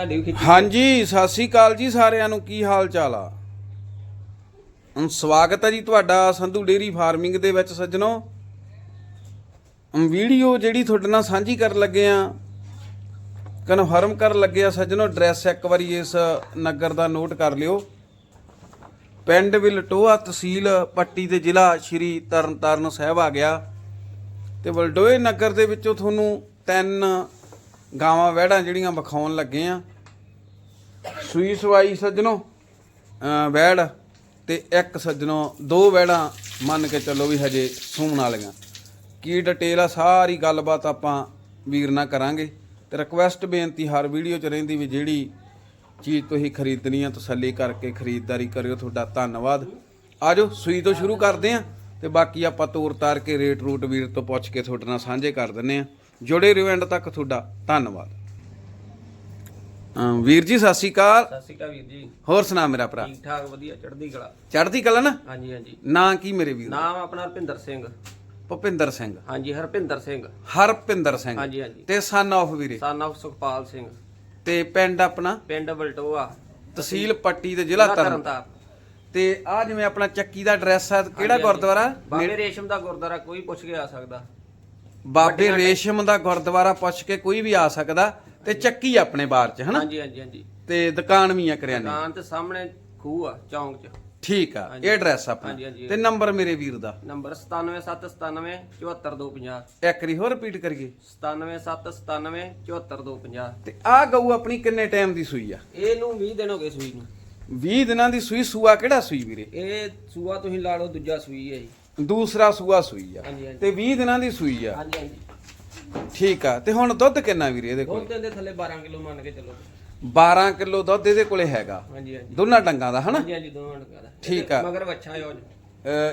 ਤੁਹਾਡੀ ਵੀ ਖਿੱਚੀ ਹਾਂਜੀ, ਸਤਿ ਸ੍ਰੀ ਅਕਾਲ ਜੀ ਸਾਰਿਆਂ ਨੂੰ। ਕੀ ਹਾਲ ਚਾਲ ਆ? ਅਮ ਸਵਾਗਤ ਹੈ ਜੀ ਤੁਹਾਡਾ ਸੰਧੂ ਡੇਰੀ ਫਾਰਮਿੰਗ ਦੇ ਵਿੱਚ ਸੱਜਣੋ। ਅਮ ਵੀਡੀਓ ਜਿਹੜੀ ਤੁਹਾਡੇ ਨਾਲ ਸਾਂਝੀ ਕਰਨ ਲੱਗੇ ਆ, ਕਨਫਰਮ ਕਰਨ ਲੱਗੇ ਆ ਸੱਜਣੋ, ਐਡਰੈਸ ਇੱਕ ਵਾਰੀ ਇਸ ਨਗਰ ਦਾ ਨੋਟ ਕਰ ਲਿਓ। ਪਿੰਡ ਵਿਲਟੋਆ ਤਹਿਸੀਲ ਪੱਟੀ ਤੇ ਜ਼ਿਲ੍ਹਾ ਸ਼੍ਰੀ ਤਰਨਤਾਰਨ ਸਾਹਿਬ ਆ ਗਿਆ। ਤੇ ਵਲਡੋਏ ਨਗਰ ਦੇ ਵਿੱਚੋਂ ਤੁਹਾਨੂੰ ਤਿੰਨ ਗਾਵਾਂ ਵਹਿੜਾਂ ਜਿਹੜੀਆਂ ਵਿਖਾਉਣ ਲੱਗੇ ਆ। ਸੂਈ ਸਵਾਈ ਸੱਜਣੋ ਵੈੜ ਵਹਿੜ ਤੇ ਇੱਕ ਸੱਜਣੋ, ਦੋ ਵੈੜਾਂ ਮੰਨ ਕੇ ਚੱਲੋ ਵੀ ਹਜੇ ਸੂਣ ਵਾਲੀਆਂ। ਕੀ ਡਿਟੇਲ ਆ, ਸਾਰੀ ਗੱਲਬਾਤ ਆਪਾਂ ਵੀਰ ਨਾਲ ਕਰਾਂਗੇ ਤੇ ਰਿਕਵੈਸਟ ਬੇਨਤੀ ਹਰ ਵੀਡੀਓ 'ਚ ਰਹਿੰਦੀ ਵੀ ਜਿਹੜੀ ਚੀਜ਼ ਤੁਸੀਂ ਖਰੀਦਣੀ ਆ, ਤਸੱਲੀ ਕਰਕੇ ਖਰੀਦਦਾਰੀ ਕਰਿਓ, ਤੁਹਾਡਾ ਧੰਨਵਾਦ। ਆਜੋ, ਸੂਈ ਤੋਂ ਸ਼ੁਰੂ ਕਰਦੇ ਆ ਤੇ ਬਾਕੀ ਆਪਾਂ ਤੋਰ ਤਾਰ ਕੇ ਰੇਟ ਰੂਟ ਵੀਰ ਤੋਂ ਪੁੱਛ ਕੇ ਤੁਹਾਡੇ ਨਾਲ ਸਾਂਝੇ ਕਰ ਦਿੰਨੇ ਆ। ਜੁੜੇ ਰਹੋ ਐਂਡ ਤੱਕ ਤੁਹਾਡਾ ਧੰਨਵਾਦ। ਅਮ ਵੀਰ ਜੀ ਸਤਿ ਸ਼੍ਰੀ ਅਕਾਲ। ਸਤਿ ਸ਼੍ਰੀ ਅਕਾਲ ਵੀਰ ਜੀ। ਹੋਰ ਸੁਣਾ ਮੇਰਾ ਭਰਾ। ਠੀਕ ਠਾਕ ਵਧੀਆ ਚੜ੍ਹਦੀ ਕਲਾ। ਚੜ੍ਹਦੀ ਕਲਾ ਨਾ? ਹਾਂਜੀ ਹਾਂਜੀ। ਨਾਂ ਕੀ ਮੇਰੇ ਵੀਰ ਨਾਮ ਆਪਣਾ ਹਰਪਿੰਦਰ ਸਿੰਘ। ਭੁਪਿੰਦਰ ਸਿੰਘ। ਹਾਂਜੀ ਹਰਪਿੰਦਰ ਸਿੰਘ। ਹਰਪਿੰਦਰ ਸਿੰਘ। ਹਾਂਜੀ ਹਾਂਜੀ। ਤੇ ਸਨ ਆਫ ਵੀਰੇ? ਸਨ of ਸੁਖਪਾਲ ਸਿੰਘ। ਤੇ ਪਿੰਡ ਆਪਣਾ? ਪਿੰਡ ਬਲਟੋਆ। ਤਹਿਸੀਲ ਪੱਟੀ ਤੇ ਜ਼ਿਲ੍ਹਾ ਤਰਨ ਤੇ ਆ ਜਿਵੇਂ ਆਪਣਾ ਚੱਕੀ ਦਾ ਐਡਰੈਸ ਹੈ ਕਿਹੜਾ ਗੁਰਦੁਆਰਾ? ਬਾਬੇ ਰੇਸ਼ਮ ਦਾ ਗੁਰਦੁਆਰਾ ਕੋਈ ਪੁੱਛ ਕੇ ਆ ਸਕਦਾ। ਬਾਬੇ ਰੇਸ਼ਮ ਦਾ ਗੁਰਦੁਆਰਾ ਪੁੱਛ ਕੇ ਕੋਈ ਵੀ ਆ ਸਕਦਾ। ਤੇ ਚੱਕੀ ਆਪਣੇ ਬਾਰ ਚ ਹਨਾ? ਹਾਂਜੀ ਹਾਂਜੀ ਹਾਂਜੀ। ਤੇ ਦੁਕਾਨ ਵੀ ਆ ਕਰਿਆਨੇ ਦੁਕਾਨ ਤੇ ਸਾਹਮਣੇ ਖੂਹ ਆ ਚੌਂਕ 'ਚ। ਠੀਕ ਆ ਇਹ ਐਡਰੈਸ ਹਾਂਜੀ, ਆਪਣਾ। ਹਾਂਜੀ। ਤੇ ਨੰਬਰ ਮੇਰੇ ਵੀਰ ਦਾ? ਨੰਬਰ 97797 74250 ਇੱਕ ਵਾਰੀ ਹੋਰ ਰਿਪੀਟ ਕਰੀਏ। 97797 74250 ਤੇ ਆ ਗਊ ਆਪਣੀ ਕਿੰਨੇ ਟਾਈਮ ਦੀ ਸੂਈ ਆ? ਇਹਨੂੰ 20 ਦਿਨ ਹੋ ਗਏ ਸੂਈ ਨੂੰ। 20 ਦਿਨਾਂ ਦੀ ਸੂਈ ਸੂਆ ਕਿਹੜਾ ਸੂਈ ਵੀਰੇ? ਇਹ ਸੂਆ ਤੁਸੀਂ ਲਾ ਲਓ ਦੂਜਾ ਸੂਈ ਹੈ ਜੀ। ਦੂਸਰਾ ਸੂਆ ਸੂਈ ਆ। ਹਾਂਜੀ, ਹਾਂਜੀ। ਤੇ 20 ਦਿਨਾਂ ਦੀ ਸੂਈ ਆ। ਹਾਂਜੀ ਹਾਂਜੀ। ਠੀਕ ਆ ਤੇ ਹੁਣ ਦੁੱਧ ਕਿੰਨਾ ਵੀਰੇ ਇਹਦੇ ਕੋਲ? ਦੁੱਧ ਦੇ ਥੱਲੇ 12 ਕਿਲੋ ਮੰਨ ਕੇ ਚੱਲੋ। 12 ਕਿਲੋ ਦੁੱਧ ਇਹਦੇ ਕੋਲੇ ਹੈਗਾ? ਹਾਂਜੀ ਹਾਂਜੀ। ਦੋਨਾਂ ਡੰਗਾਂ ਦਾ ਹਨਾ? ਹਾਂਜੀ ਹਾਂਜੀ ਦੋਵਾਂ ਦਾ। ਠੀਕ ਆ। ਮਗਰ ਬੱਚਾ ਹੈ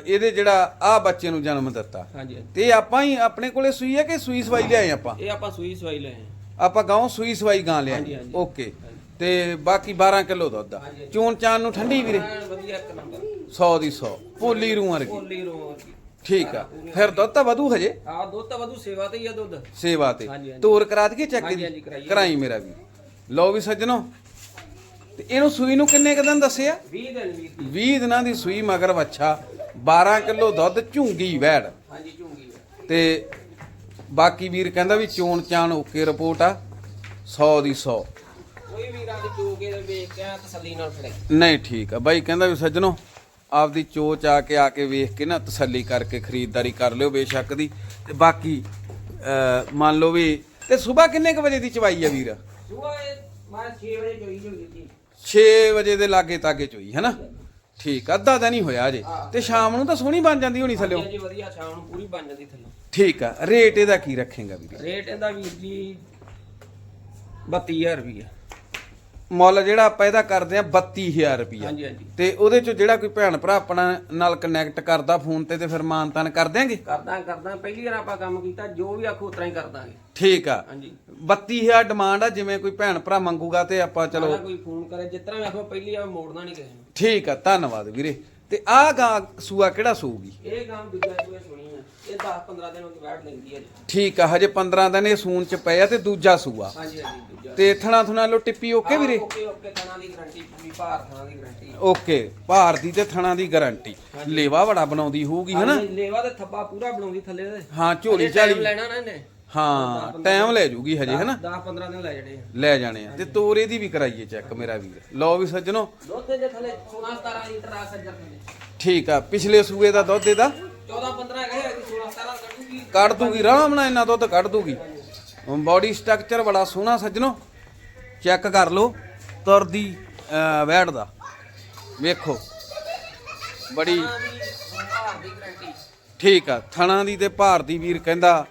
ਇਹਦੇ ਜਿਹੜਾ ਆ ਬੱਚੇ ਨੂੰ ਜਨਮ ਦਿੱਤਾ। ਹਾਂਜੀ ਤੇ ਆਪਾਂ ਹੀ ਆਪਣੇ ਕੋਲੇ ਸੂਈ ਹੈ ਕਿ ਸੂਈ ਸਵਾਈ ਲਿਆਏ ਆਪਾਂ? ਇਹ ਆਪਾਂ ਸੂਈ ਸਵਾਈ ਹਾਂ ਆਪਾਂ ਗਾਉਂ ਸੂਈ ਸਵਾਈ ਗਾਂ ਲਿਆਏ। ਹਾਂਜੀ। ਓਕੇ। ਤੇ ਬਾਕੀ 12 ਕਿਲੋ ਦੁੱਧ ਆ। ਚੂਨ ਚਾਨ ਨੂੰ ਠੰਡੀ ਵੀਰੇ? ਵਧੀਆ ਇੱਕ ਨੰਬਰ। 100 ਦੀ 100 ਪੋਲੀ ਰੂ ਵਰਗੀ। ਠੀਕ ਆ। ਫਿਰ ਦੁੱਧ ਤਾਂ ਵਧੂ ਹਜੇ? ਆ ਦੁੱਧ ਤਾਂ ਵਧੂ ਸੇਵਾ ਤੇ ਹੀ ਆ ਦੁੱਧ। ਸੇਵਾ ਤੇ। ਹਾਂਜੀ, ਹਾਂਜੀ। ਤੋਰ ਕਰਾ ਦਈਏ ਚੱਕ ਹਾਂਜੀ, ਦੀ? ਹਾਂਜੀ, ਕਰਾਈਏ। ਕਰਾਈ ਮੇਰਾ ਵੀ। ਲਓ ਵੀ ਸੱਜਣੋ ਤੇ ਇਹਨੂੰ ਸੂਈ ਨੂੰ ਕਿੰਨੇ ਕੁ ਦਿਨ ਦੱਸਿਆ? 20 ਦਿਨ ਵੀਰ ਦੀ 20 ਦਿਨਾਂ ਦੀ ਸੂਈ ਮਗਰ ਵੱਛਾ 12 ਕਿਲੋ ਦੁੱਧ ਝੁੰਗੀ ਵੈੜ। ਹਾਂਜੀ ਝੂੰਗੀ ਆ। ਤੇ ਬਾਕੀ ਵੀਰ ਕਹਿੰਦਾ ਵੀ ਚੋਣ ਚਾਣ ਓਕੇ ਰਿਪੋਰਟ ਆ 100 ਦੀ 100 ਕੋਈ ਵੀਰਾਂ ਦੀ ਚੋ ਕੇ ਵੇਖ ਕੇ ਐਂ ਤਸੱਲੀ ਨਾਲ ਫੜੇ ਨਹੀਂ ਠੀਕ ਆ। ਬਾਈ ਕਹਿੰਦਾ ਵੀ ਸੱਜਣੋ ਆਪਦੀ ਚੋਚ ਆ ਕੇ ਆ ਕੇ ਵੇਖ ਕੇ ਨਾ ਤਸੱਲੀ ਕਰਕੇ ਖਰੀਦਦਾਰੀ ਕਰ ਲਿਓ ਬੇਸ਼ੱਕ ਦੀ। ਤੇ ਬਾਕੀ ਮੰਨ ਲਓ ਵੀ ਤੇ ਸਵੇਰ ਕਿੰਨੇ ਕ ਵਜੇ ਦੀ ਚਵਾਈ ਆ ਵੀਰ? ਸੁਆ ਮੈਂ 6 ਵਜੇ ਚੋਈ ਹੋਈ ਸੀ 6 ਵਜੇ ਦੇ ਲਾਗੇ ਤਾਗੇ ਚੋਈ ਹੈਨਾ? ਠੀਕ ਆ, ਅੱਧਾ ਤਾਂ ਨਹੀਂ ਹੋਇਆ ਅਜੇ। ਤੇ ਸ਼ਾਮ ਨੂੰ ਤਾਂ ਸੋਹਣੀ ਬਣ ਜਾਂਦੀ ਹੋਣੀ ਥੱਲੇ। ਹਾਂਜੀ ਵਧੀਆ ਸ਼ਾਮ ਨੂੰ ਪੂਰੀ ਬਣ ਜਾਂਦੀ ਥੱਲੋਂ। ਠੀਕ ਆ ਰੇਟ ਇਹਦਾ ਕੀ ਰੱਖੇਗਾ ਵੀਰ? ਰੇਟ ਇਹਦਾ ਵੀਰ ਜੀ 32000 ਰੁਪਏ ਮੁੱਲ ਜਿਹੜਾ ਆਪਾਂ ਇਹਦਾ ਕਰਦੇ ਆ 32000 ਰੁਪਇਆ ਹਾਂਜੀ ਹਾਂਜੀ। ਤੇ ਉਹਦੇ ਚ ਜਿਹੜਾ ਕੋਈ ਭੈਣ ਭਰਾ ਆਪਣਾ ਨਾਲ ਕਨੈਕਟ ਕਰਦਾ ਫੋਨ ਤੇ ਤੇ ਫਿਰ ਮਾਨਤਾਨ ਕਰ ਦਿਆਂਗੇ? ਕਰਦਾ ਕਰਦਾ। ਪਹਿਲੀ ਵਾਰ ਆਪਾਂ ਕੰਮ ਕੀਤਾ ਜੋ ਵੀ ਆਖੋ ਉਤਰਾ ਹੀ ਕਰ ਦਾਂਗੇ। ਠੀਕ ਆ। ਹਾਂਜੀ। 32000 ਡਿਮਾਂਡ ਆ ਜਿਵੇਂ ਕੋਈ ਭੈਣ ਭਰਾ ਮੰਗੂਗਾ ਤੇ ਆਪਾਂ ਚਲੋ ਚਲੋ ਕੋਈ ਫੋਨ ਕਰੇ। ਜਿਸ ਤਰ੍ਹਾਂ ਵੀ ਆਖੋ ਪਹਿਲੀ ਵਾਰ ਮੋੜਨਾ ਨਹੀਂ ਕਿਸੇ ਨੂੰ। ਠੀਕ ਆ ਧੰਨਵਾਦ ਵੀਰੇ। ਤੇ ਆਹ ਗਾਂ ਸੂਆ ਕਿਹੜਾ ਸੂਗੀ? ਇਹ ਕੰਮ ਦੂਜਾ ਸੂਏ ਸੁਣੀ ਆ। ਇਹ 10 15 ਦਿਨ ਹੋ ਕੇ ਬੈਠ ਲੈਂਦੀ ਹੈ ਜੀ। ਠੀਕ ਆ ਹਜੇ 15 ਦਿਨ ਇਹ ਸੂਨ ਚ ਪਏ ਆ ਤੇ ਦੂਜਾ ਸੂਆ। ਹਾਂਜੀ ਹਾਂਜੀ ਦੂਜਾ ਤੇ ਥਣਾ ਥਣਾ ਲੋ ਟਿੱਪੀ ਓਕੇ ਵੀਰੇ? ਓਕੇ ਓਕੇ ਥਣਾ ਦੀ ਗਾਰੰਟੀ ਪੂਰੀ ਭਾਰ ਥਣਾ ਦੀ ਗਾਰੰਟੀ ਓਕੇ ਭਾਰ ਦੀ ਤੇ ਥਣਾ ਦੀ ਗਾਰੰਟੀ। ਲੇਵਾ ਬੜਾ ਬਣਾਉਂਦੀ ਹੋਊਗੀ ਹਨਾ? ਲੇਵਾ ਤੇ ਥੱਬਾ ਪੂਰਾ ਬਣਾਉਂਦੀ ਥੱਲੇ ਦੇ ਹਾਂ ਝੋਲੀ ਝਾਲੀ। ਲੈਣਾ ਨਾ ਇਹਨੇ। ਹਾਂ ਟਾਈਮ ਲੈ ਜੂਗੀ ਹਜੇ ਹਨਾ? 10 15 ਦਿਨ ਲੈ ਜਾਣੇ ਆ। ਲੈ ਜਾਣੇ ਆ। ਤੇ ਤੋਰੇ ਦੀ ਵੀ ਕਰਾਈਏ ਚੈੱਕ ਮੇਰਾ ਵੀਰ। ਲਓ ਵੀ ਸੱਜਣੋ। ਦੁੱਧ ਦੇ ਥੱਲੇ 16 17 ਲੀਟਰ ਆ ਸੱਜਰ ਥੱਲੇ ਠੀਕ ਆ ਪਿਛਲੇ ਸੂਏ ਦਾ ਦੁੱਧ ਇਹਦਾ? 14 15 ਹੈਗੇ 16 17 ਕੱਢੂਗੀ। ਕੱਢ ਦੂਗੀ ਆਰਾਮ ਨਾਲ ਇੰਨਾ ਦੁੱਧ ਕੱਢ ਦੂਗੀ। ਬਾਡੀ ਸਟਰਕਚਰ ਬੜਾ ਸੋਹਣਾ ਸੱਜਣੋ। ਚੈੱਕ ਕਰ ਲਓ ਤੁਰਦੀ ਵੈੜ ਦਾ ਵੇਖੋ। ਬੜੀ ਦੀ ਠੀਕ ਆ ਥਣਾ ਦੀ ਤੇ ਭਾਰ ਦੀ ਵੀਰ ਕਹਿੰਦਾ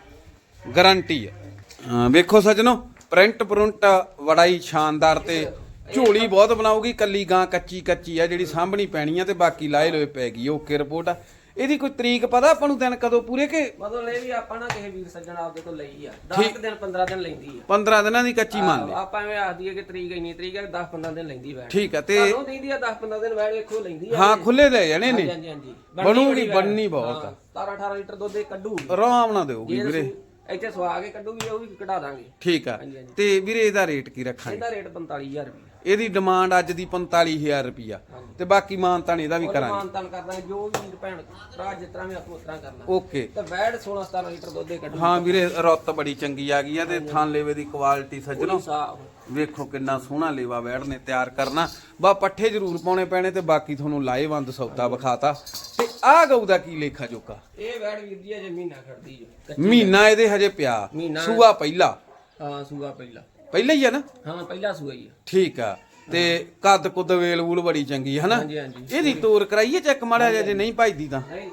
ਗਾਰੰਟੀ ਆ ਅਹ, ਵੇਖੋ ਸੱਜਣੋ ਪ੍ਰਿੰਟ ਪ੍ਰਿੰਟ ਬੜਾ ਹੀ ਸ਼ਾਨਦਾਰ ਤੇ ਝੋਲੀ ਬਹੁਤ ਬਣਾਉਗੀ ਕੱਲੀ ਗਾਂ ਕੱਚੀ ਕੱਚੀ ਆ ਜਿਹੜੀ ਸਾਂਭਣੀ ਪੈਣੀ ਆ ਤੇ ਬਾਕੀ ਲਾਏ ਲੋਏ ਪੈ ਗਈ ਓਕੇ ਰਿਪੋਰਟ ਆ। ਇਹਦੀ ਕੋਈ ਤਰੀਕ ਪਤਾ ਆਪਾਂ ਨੂੰ ਦਿਨ ਕਦੋਂ ਪੂਰੇ ਕਿ? ਮਤਲਬ ਇਹ ਵੀ ਆਪਾਂ ਨਾ ਕਿਸੇ ਵੀਰ ਸੱਜਣ ਆਪਦੇ ਤੋਂ ਲਈ ਆ। 10 ਦਿਨ 15 ਦਿਨ ਲੈਂਦੀ ਆ। 15 ਦਿਨਾਂ ਦੀ ਕੱਚੀ ਮੰਨ ਲਈ। ਆਪਾਂ ਐਵੇਂ ਆਖਦੀ ਹੈ ਕਿ ਤਰੀਕ ਇੰਨੀ ਤਰੀਕ ਹੈ 10 15 ਦਿਨ ਲੈਂਦੀ ਵੈਟ ਠੀਕ ਆ ਤੇ ਤੁਹਾਨੂੰ ਦਿੰਦੀ ਆ 10 15 ਦਿਨ ਵੇਖੋ ਲੈਂਦੀ ਆ। ਹਾਂ ਖੁੱਲੇ ਲੈ ਜਾਣੇ ਨੇ। ਹਾਂਜੀ ਹਾਂਜੀ ਬਣੂਗੀ ਬਣਨੀ ਬਹੁਤ ਆ। 17 18 ਲੀਟਰ ਦੁੱਧ ਇਹ ਕੱਢੂ ਆਰਾਮ ਨਾਲ ਦੇਊਗੀ ਵੀਰੇ। ਇੱਥੇ ਸਵਾ ਕੇ ਕੱਢੂਗੀ ਉਹ ਵੀ ਕਢਾ ਦਾਂਗੇ। ਠੀਕ ਆ। ਹਾਂਜੀ, ਹਾਂਜੀ। ਤੇ ਵੀਰੇ ਇਹਦਾ ਰੇਟ ਕੀ ਰੱਖਾਂਗੇ? ਇਹਦਾ ਰੇਟ 45000 ਰੁਪਏ ਇਹਦੀ ਡਿਮਾਂਡ ਅੱਜ ਦੀ 45000 ਰੁਪਿਆ ਤੇ ਬਾਕੀ ਮਾਨਤਾਨ ਇਹਦਾ ਵੀ ਕਰਾਂਗੇ। ਮਾਨਤਨ ਕਰਦਾਂਗੇ ਜੋ ਵੀ ਵੀਰ ਭੈਣ ਭਰਾ ਜਿਸ ਤਰ੍ਹਾਂ ਵੀ ਆਪੋ ਉਸ ਤਰ੍ਹਾਂ ਕਰਨਾ। ਓਕੇ। ਤੇ ਵੈੜ 16 17 ਲੀਟਰ ਦੁੱਧ ਦੇ ਕੱਢੂ ਹਾਂ ਵੀਰੇ ਰੁੱਤ ਬੜੀ ਚੰਗੀ ਆ ਗਈ ਆ ਤੇ ਥਾਂ ਲੇਵੇ ਦੀ ਕੁਆਲਿਟੀ ਸੱਜਣੋ। ਸਾਫ਼। ਵੇਖੋ ਕਿੰਨਾ ਸੋਹਣਾ ਲੇਵਾ ਵੈੜ ਨੇ ਤਿਆਰ ਕਰਨਾ। ਬਾ ਪੱਠੇ ਜ਼ਰੂਰ ਪਾਉਣੇ ਪੈਣੇ ਤੇ ਬਾਕੀ ਤੁਹਾਨੂੰ ਲਾਹੇਵੰਦ ਸੌਦਾ ਵਿਖਾਤਾ। ਤੇ ਆਹ ਗਊ ਦਾ ਕੀ ਲੇਖਾ ਜੋਕਾ? ਇਹ ਵੈੜ ਵੀਰ ਜੀ ਅਜੇ ਮਹੀਨਾ ਖੜਦੀ ਜੋ ਮਹੀਨਾ ਇਹਦੇ ਹਜੇ ਪਿਆ। ਮਹੀਨਾ। ਸੂਆ ਪਹਿਲਾ। ਹਾਂ ਸੂਆ ਪਹਿਲਾ। ਪਹਿਲਾ ਹੀ ਆ ਨਾ? ਹਾਂ ਪਹਿਲਾ ਸੂਆ ਹੀ ਆ। ਠੀਕ ਆ। ਤੇ ਕੱਦ ਕੁੱਦ ਵੇਲ ਵੂਲ ਬੜੀ ਚੰਗੀ ਹੈ ਨਾ ਹਾਂਜੀ ਹਾਂਜੀ। ਇਹਦੀ ਤੋਰ ਕਰਾਈਏ ਚੈੱਕ ਮਾੜਾ ਜਿਹਾ ਜੇ ਨਹੀਂ ਭਜਦੀ ਤਾਂ। ਨਹੀਂ।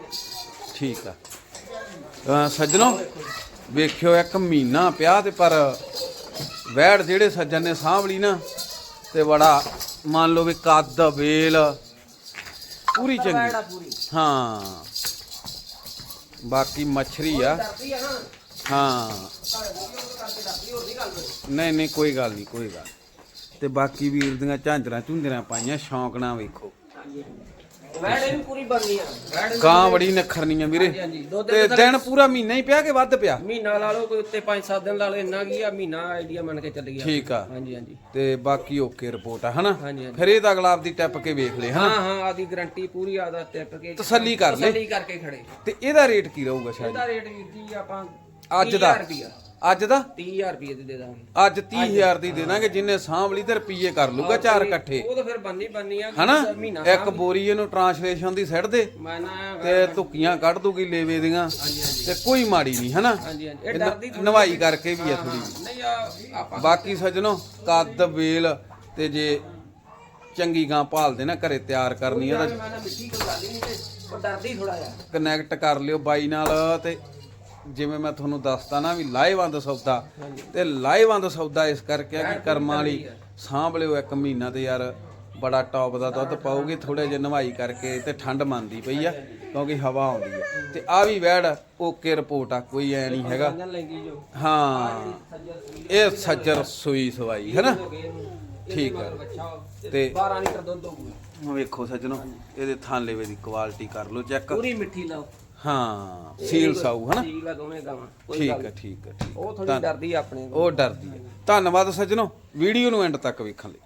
ਠੀਕ ਆ। ਅਹ ਸੱਜਣੋ ਵੇਖਿਓ ਇੱਕ ਮਹੀਨਾ ਪਿਆ ਤੇ ਪਰ ਵੈੜ ਜਿਹੜੇ ਸੱਜਣ ਨੇ ਸਾਂਭਲੀ ਨਾ ਤੇ ਬੜਾ ਮੰਨ ਲਓ ਵੀ ਕੱਦ ਵੇਲ ਪੂਰੀ ਚੰਗੀ। ਹਾਂ। ਬਾਕੀ ਮੱਛਰੀ ਆ। ਹਾਂ। ਨਹੀਂ ਨਹੀਂ ਕੋਈ ਗੱਲ ਨਹੀਂ ਕੋਈ ਗੱਲ ਤੇ ਬਾਕੀ ਵੀਰ ਦੀਆਂ ਝਾਂਜਰਾਂ ਝੁੰਜਰਾਂ ਪਾਈਆਂ ਸ਼ੌਂਕ ਨਾਲ ਵੇਖੋ। ਵੈੜ ਇਹ ਵੀ ਪੂਰੀ ਬਣਨੀ ਆ। ਵੈੜ ਵੀ ਗਾਂ ਬੜੀ ਨਖਰਨੀਆਂ ਵੀਰੇ। ਹਾਂਜੀ, ਹਾਂਜੀ। ਦੁੱਧ ਤੇ ਦਿਨ ਪੂਰਾ ਮਹੀਨਾ ਹੀ ਪਿਆ ਕਿ ਵੱਧ ਪਿਆ? ਮਹੀਨਾ ਲਾ ਲਓ ਕੋਈ ਉੱਤੇ 5-7 ਦਿਨ ਲਾ ਲਓ ਇੰਨਾ ਕੀ ਆ ਮਹੀਨਾ ਆਈਡੀਆ ਮੰਨ ਕੇ ਚੱਲ ਗਿਆ। ਠੀਕ ਆ। ਹਾਂਜੀ ਹਾਂਜੀ। ਤੇ ਬਾਕੀ ਓਕੇ ਰਿਪੋਰਟ ਆ ਹਨਾ? ਹਾਂਜੀ, ਹਾਂਜੀ। ਫਿਰ ਇਹ ਤਾਂ ਅਗਲਾ ਆਪਦੀ ਟੱਪ ਕੇ ਵੇਖ ਲੈ ਹਨਾ? ਹਾਂ ਹਾਂ ਆਦੀ ਗਾਰੰਟੀ ਪੂਰੀ ਆਦਾ ਟਿਪ ਕੇ ਤਸੱਲੀ ਕਰ ਲੈ। ਤਸੱਲੀ ਕਰਕੇ ਖੜੇ। ਤੇ ਇਹਦਾ ਰੇਟ ਕੀ ਰਹੂਗਾ ਸ਼ਾਇਦ? ਇਹਦਾ ਰੇਟ ਵੀਰ ਜੀ ਆਪਾਂ ਅੱਜ ਦਾ। 30000 ਰੁਪਿਆ ਅੱਜ ਦਾ? 30000 ਰੁਪਏ ਦੇ ਦੇ ਦਾਂਗੇ। ਅੱਜ 30000 ਦੀ ਦੇ ਦਾਂਗੇ ਜਿੰਨੇ ਸਾਂਭਲੀ ਤੇ ਰੁਪਈਏ ਕਰ ਲੂਗਾ ਚਾਰ ਇਕੱਠੇ। ਉਹ ਤਾਂ ਫਿਰ ਬੰਨੀ ਬੰਨੀ ਆ ਹਨਾ? ਇੱਕ ਬੋਰੀ ਇਹਨੂੰ ਟਰਾਂਸਲੇਸ਼ਨ ਦੀ ਸੈੱਟ ਦੇ ਮੈਂ ਨਾ ਤੇ ਧੁੱਕੀਆਂ ਕੱਢ ਦੂਗੀ ਲੇਵੇ ਦੀਆਂ ਤੇ ਕੋਈ ਮਾੜੀ ਨਹੀਂ ਹਨਾ? ਹਾਂਜੀ ਹਾਂਜੀ। ਇਹ ਡਰਦੀ ਨ- ਨਵਾਈ ਕਰਕੇ ਵੀ ਆ ਥੋੜੀ ਨਹੀਂ ਆ ਆਪਾਂ ਬਾਕੀ ਸੱਜਣੋ ਕੱਦ ਵੇਲ ਤੇ ਜੇ ਚੰਗੀ ਗਾਂ ਭਾਲਦੇ ਨਾ ਘਰੇ ਤਿਆਰ ਕਰਨੀ ਆ ਤਾਂ ਮੈਂ ਨਾ ਮਿੱਠੀ ਕੋਈ ਗੱਲ ਹੀ ਨਹੀਂ ਤੇ ਉਹ ਡਰਦੀ ਥੋੜਾ ਜਿਹਾ। ਕਨੈਕਟ ਕਰ ਲਿਓ ਬਾਈ ਨਾਲ ਤੇ ਜਿਵੇਂ ਮੈਂ ਤੁਹਾਨੂੰ ਦੱਸਤਾ ਨਾ ਵੀ ਲਾਹੇਵੰਦ ਸੌਦਾ ਤੇ ਲਾਹੇਵੰਦ ਸੌਦਾ ਇਸ ਕਰਕੇ ਆ ਕਿ ਕਰਮਾਂ ਵਾਲੀ ਸਾਂਭ ਲਿਓ ਇੱਕ ਮਹੀਨਾ ਤੇ ਯਾਰ ਬੜਾ ਟੌਪ ਦਾ ਦੁੱਧ ਪਾਉਗੀ ਥੋੜੇ ਜਿਹਾ ਨਵਾਈ ਕਰਕੇ ਤੇ ਠੰਡ ਮੰਨਦੀ ਪਈ ਆ ਕਿਉਂਕਿ ਹਵਾ ਆਉਂਦੀ ਆ। ਤੇ ਆ ਵੀ ਵੈੜ ਓਕੇ ਰਿਪੋਰਟ ਆ ਕੋਈ ਐ ਨਹੀਂ ਹੈਗਾ। ਹਾਂ ਇਹ ਸੱਜਰ ਸੂਈ ਸਵਾਈ ਹੋ। ਇਹਦੇ ਠੀਕ ਆ। ਤੇ ਤੇ 12 ਲੀਟਰ ਦੁੱਧ ਹੋਊਗਾ। ਵੇਖੋ ਸੱਜਣੋ ਇਹਦੇ ਥਾਂ ਲੇਵੇ ਦੀ ਕੁਆਲਿਟੀ ਕਰ ਲਓ ਚੈੱਕ ਪੂਰੀ ਮਿੱਠੀ ਲਾਓ। ਹਾਂ ਸੀਲ ਸਾਊ ਹਨਾ? ਠੀਕ ਲਾ ਦੋਵੇਂ ਗਾਵਾਂ ਕੋਈ ਠੀਕ ਗੱਲ ਹੈ ਠੀਕ ਹੈ ਠੀਕ ਉਹ ਥੋੜੀ ਡਰਦੀ ਆ ਆਪਣੇ ਉਹ ਡਰਦੀ ਹੈ ਧੰਨਵਾਦ ਸੱਜਣੋ ਵੀਡੀਓ ਨੂੰ ਐਂਡ ਤੱਕ ਵੇਖਣ ਲਈ।